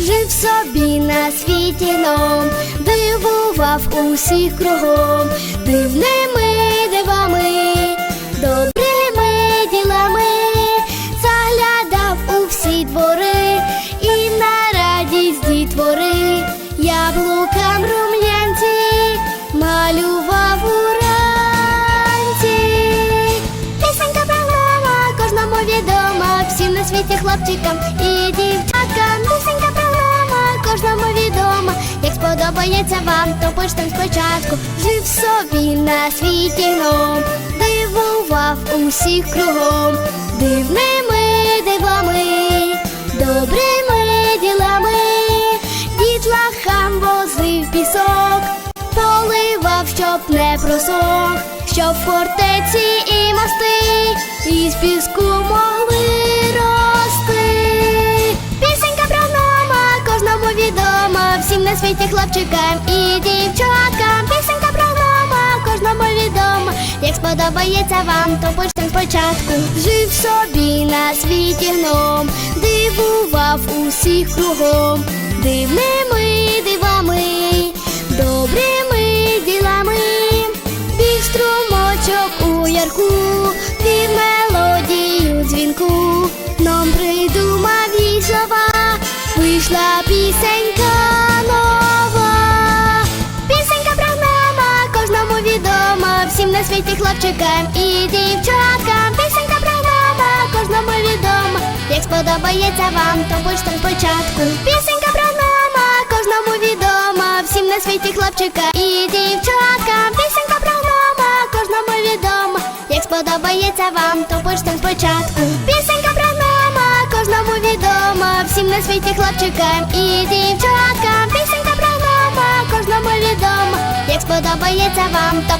Жив собі на світі ном, дивував усіх кругом, дивними дивами, добрими ділами, заглядав у всі двори і на радість дітвори, яблукам рум'янці малював уранці. Пісенька про кожному відома, всім на світі хлопчикам і дівчаткам. Як вам, то почнем спочатку. Жив собі на світі гном, дивував усіх кругом, дивними дивами, добрими ділами, дітлахам возив пісок, поливав, щоб не просох, щоб фортеці і мости із піску могли на світі хлопчикам і дівчаткам. Пісенька про гнома кожному відома. Як сподобається вам, то почнем спочатку. Жив собі на світі гном, дивував усіх кругом, дивними дивами, добрими ділами. Біг струмочок у ярку, пів мелодію дзвінку, Гном придумав їй слова, вийшла пісенька на світі хлопчикам і дівчаткам. Пісенька про гнома кожному відома. Як сподобається вам, то почнем спочатку. Пісенька про гнома кожному відома, всім на світі хлопчикам і дівчаткам. Пісенька про гнома кожному відома. Як сподобається вам, то почнем спочатку. Пісенька про гнома кожному відома, всім на світі хлопчикам і дівчаткам. Пісенька про гнома кожному відома. Як сподобається вам, то